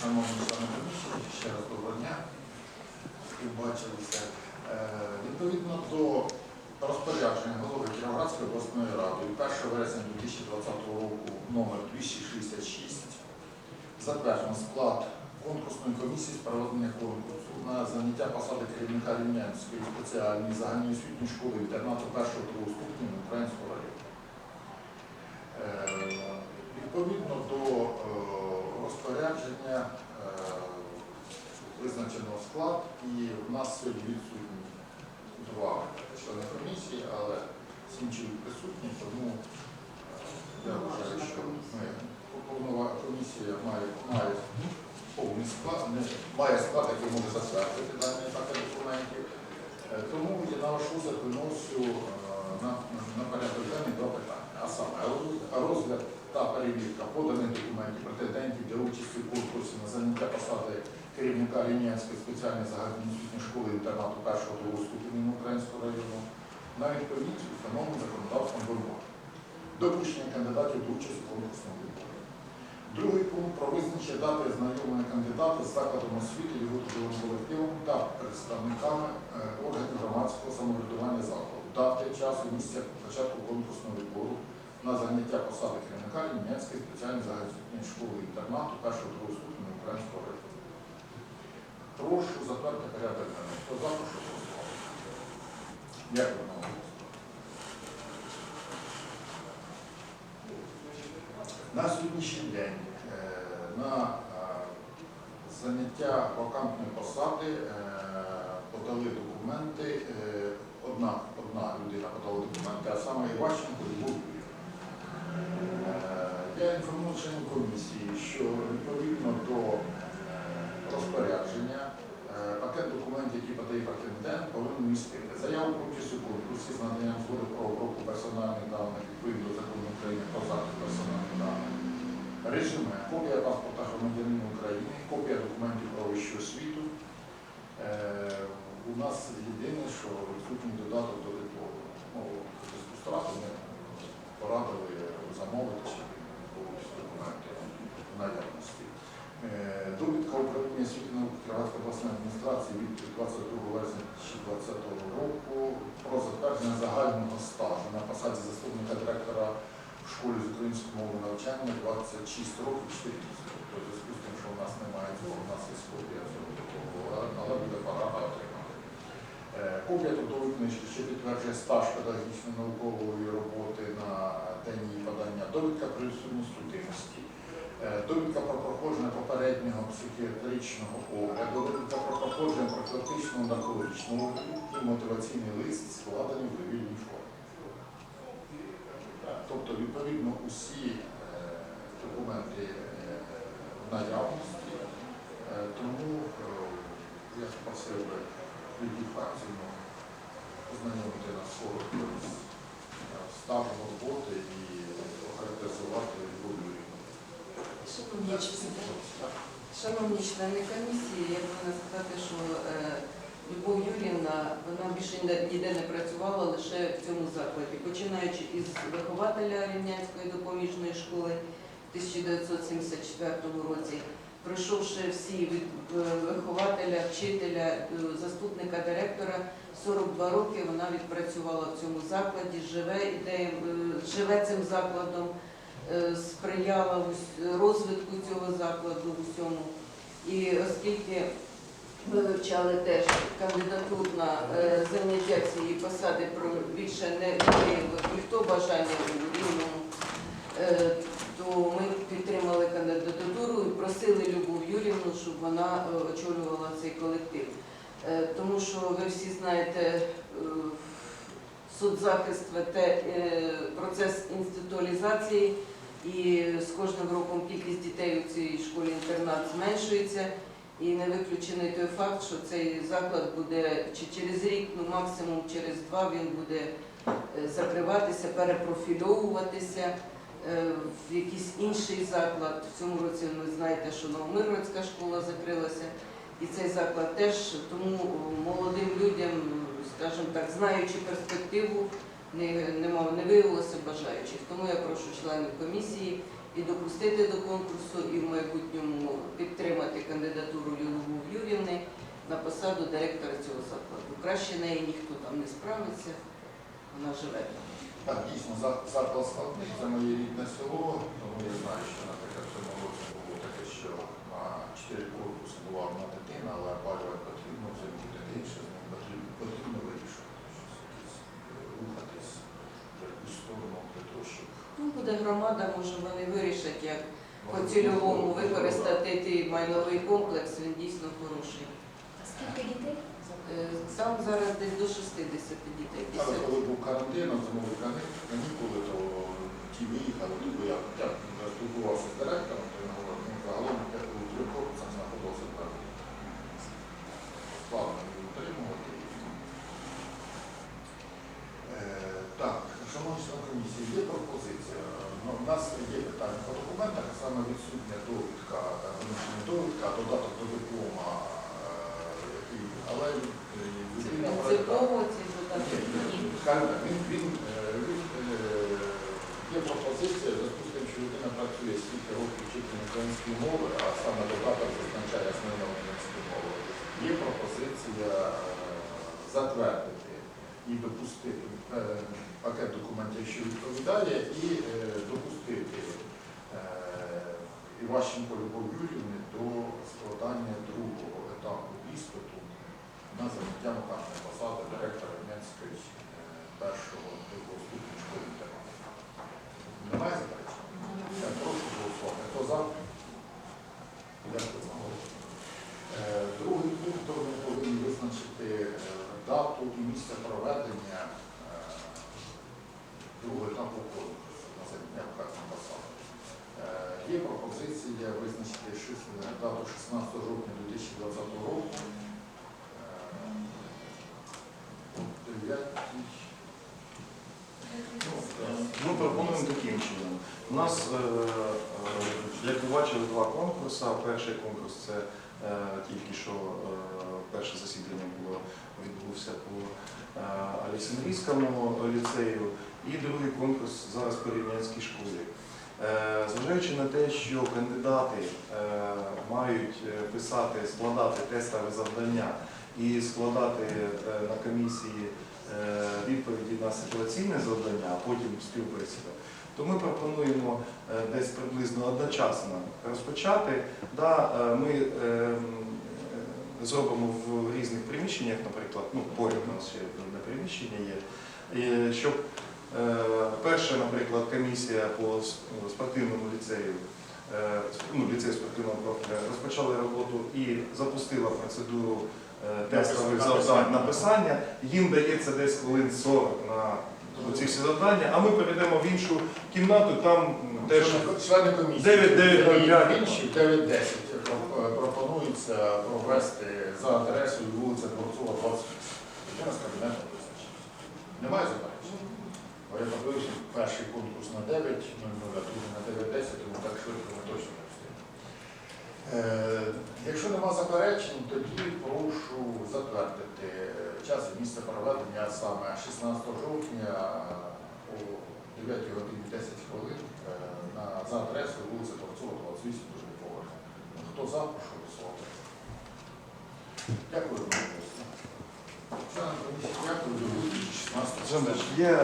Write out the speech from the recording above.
Шановні члени комісії, ще раз доброго дня. Побачилися. Е, Відповідно до розпорядження голови Кіровоградської обласної ради 1 вересня 2020 року номер 266 затверджено склад конкурсної комісії з проведення конкурсу на заняття посади керівника Рівнянської спеціальної загальноосвітньої школи інтернату першого другого ступеню Українського району. Е, Відповідно до е, розпорядження е, визначено склад, і в нас сьогодні відсутні два члени комісії, але інші присутні, тому е, я вважаю, що ми, повнова комісія має, має повний склад, має склад, який може затвердити дані пакет документів. Е, Тому я на ваш розгляд виносю е, на, на порядок денний два питання, а саме розгляд та перевірка поданих документів претендентів для участі в конкурсі на заняття посади керівника Рівнянської спеціальної загальноосвітньої школи інтернату першого другого ступеню Українського району на відповідність установленим законодавством вимог. Допущення кандидатів до участі в конкурсному відборі. Другий пункт про визначення дати знайомлення кандидата з закладом освіти, його трудовим колективом та представниками е, органів громадського самоврядування закладу, дати часу місця початку конкурсного відбору на заняття посади керівника Німецької спеціальної загальноосвітньої школи інтернату першого другого ступеня Українського району. Прошу затвердити порядок денний. Хто за, прошу голосувати. Дякую вам. На сьогоднішній день е, на е, заняття вакантної посади е, подали документи. Одна, одна людина подала документи, а саме Іващенко. Е, Я інформую членів комісії, що відповідно до розпорядження е, пакет документів, які подає претендент, повинен містити заяву про участь у конкурсі з наданням згоди про обробку персональних даних відповідно до закону України про захист персональних даних, резюме, копія паспорта громадянина України, копія документів про вищу освіту. Е, У нас єдине, що відсутній додаток до диплому. Ну, зв'язку ми порадили замовити, чи були документи в наявності. Е, Довідка управління освіти науки Кіровоградської обласної адміністрації від 22 вересня 2020 року про затвердження загального стажу на посаді заступника директора в школі з української мови навчання 26 років 4 місяці. Тобто, зв'язку з тим, що у нас немає цього, у нас є копія цього договору, але буде пора отримати. Е, Копія трудової книжки, що підтверджує стаж педагогічної наукової роботи на день її подання, довідка відсутність судимості, е, довідка про проходження попереднього психіатричного огляду, довідка про профілактичного і мотиваційний лист, складений в довільній формі. Тобто, відповідно, усі е, документи е, наявності, Е, тому я попросив би тоді фракцію ознайомити нас з стажем роботи і охарактеризувати юрію. Шановні члени, комісії, я повинна сказати, що Любов Юрівна, вона більше ніде не працювала лише в цьому закладі, починаючи із вихователя Рівнянської допоміжної школи в 1974 році, пройшовши всі від е, вихователя, вчителя, е, заступника директора, 42 роки вона відпрацювала в цьому закладі, живе ідеєм, е, живе цим закладом сприяла розвитку цього закладу в усьому. І оскільки ми вивчали теж кандидатур на е, заняття цієї посади, про більше не виявив ніхто бажання у рівному, е, то ми підтримали кандидатуру і просили Любов Юрівну, щоб вона е, очолювала цей колектив. Тому що ви всі знаєте, соцзахист веде е, процес інституалізації, і з кожним роком кількість дітей у цій школі-інтернат зменшується. І не виключений той факт, що цей заклад буде чи через рік, ну максимум через два, він буде е, закриватися, перепрофільовуватися е, в якийсь інший заклад. В цьому році ви знаєте, що Новомиргородська школа закрилася, і цей заклад теж тому молодим людям, скажімо так, знаючи перспективу, не, нема, не виявилося бажаючих. Тому я прошу членів комісії і допустити до конкурсу, і в майбутньому директора цього закладу. Краще неї ніхто там не справиться, вона живе там. Так, дійсно, заклад складний, це моє рідне село, тому я знаю, що, наприклад, в цьому році було таке, що на 4 корпуси була одна дитина, але опалювати потрібно, це буде інше, з ним потрібно, потрібно вирішувати щось, рухатись в якусь сторону для того, щоб Ну, буде громада, може вони вирішать, як по цільовому використати той майновий комплекс, він дійсно хороший. А скільки дітей? Е, Там зараз десь до 60 дітей. Але коли був карантин, зимові канікули, то ті виїхали, то я, я спілкувався з директором, то він говорив, ну, загалом трьох корпусах знаходився. Складно її утримувати. Е, Так, шановні члени комісії, є пропозиція. Ну, У нас є питання по документах, саме відсутня довідка, ну, довідка, а додаток до диплома, е, який, але е, Це людина принципово ці додатки. Скажімо він, він, е, він, е, є пропозиція, зв'язку що людина працює стільки років вчителем української мови, а саме додаток зазначає основне української мови. Є пропозиція е, затвердити і допустити пакет документів, що відповідає, і допустити Іващенко Любов Юрівни до складання другого етапу іспиту на заняття виконання посади директора Вінницької е, першого другого ступеня школи інтернату. Немає заперечень? Я прошу голосувати. Хто за? Дякую за голос. Е, Другий пункт то ми повинні визначити е, дату і місце проведення е, другого етапу конкурсу на заняття виконання посади. Е, Є пропозиція визначити шість- дату 16 жовтня 2020 року. Ми пропонуємо таким чином. У нас, е, е, як ви бачили, два конкурси. Перший конкурс це е, тільки що перше засідання було відбувся по Олександрійському ліцею, і другий конкурс зараз по Рівнянській школі. Е, Зважаючи на те, що кандидати е, мають е, писати, складати тестові завдання і складати на комісії відповіді на ситуаційне завдання, а потім співбесіда, то ми пропонуємо десь приблизно одночасно розпочати. Да, Ми е, м, е, зробимо в різних приміщеннях, наприклад, ну, поряд у нас ще одне приміщення є, щоб перша, наприклад, комісія по спортивному ліцею, е, ну, ліцею спортивного профіля розпочали роботу і запустила процедуру е, тестових завдань написання. Їм дається десь хвилин 40 на ці всі завдання, а ми перейдемо в іншу кімнату, там теж Члени- Члени комісії. 9, 9, 05. Інші 9-10 пропонується провести за адресою вулиця Дворцова, 28. Людина з кабінетом визначить. Немає заперечень? 9.00, а тут на 9.10, тому так швидко ми точно не встигнемо. Е, якщо нема заперечень, тоді прошу затвердити час і місце проведення саме 16 жовтня о 9 годині 10 хвилин е, на, за адресою вулиця Творцова, 28, дуже поверх. Хто за, прошу до слова. Дякую, Роман Олексійович. Член дякую,